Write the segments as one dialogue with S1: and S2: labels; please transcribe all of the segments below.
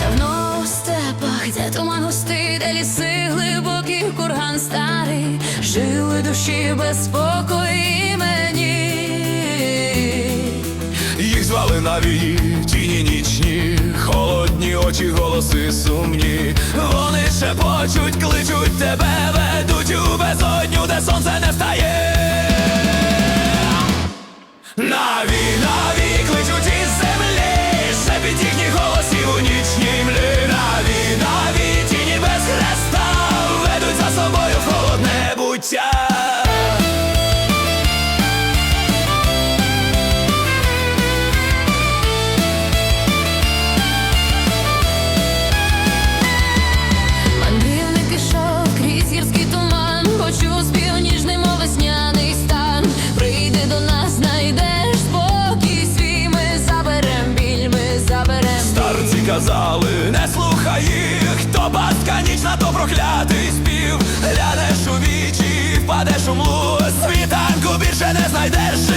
S1: Давно у степах, де туман густий, де ліси глибокі, курган жили душі без спокою мені.
S2: Їх звали на війні, тіні нічні, холодні очі, голоси сумні. Вони шепочуть, кличуть тебе, ведуть у безодню, де сонце не встає. Не слухай їх, то басканічна, то проклятий спів. Глянеш у вічі, впадеш у млу, світанку більше не знайдеш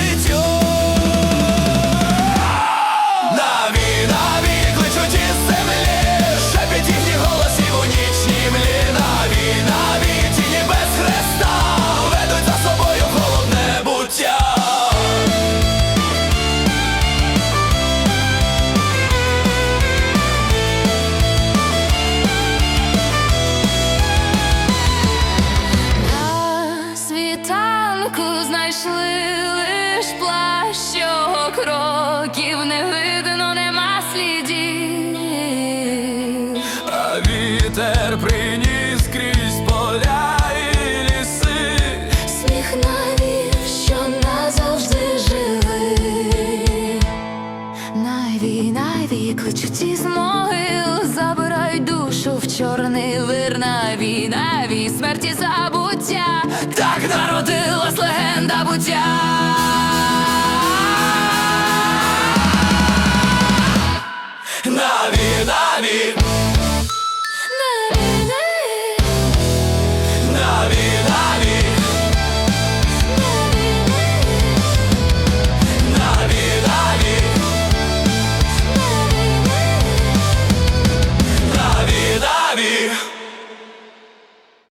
S2: вітер приніс крізь поля ліси.
S1: Сміх навів, що назавжди живий. Найвій, найвій, кличуть із могил, забирають душу в чорний вир. Навій, навій, смерті забуття.
S2: Так
S1: Народилась легенда буття.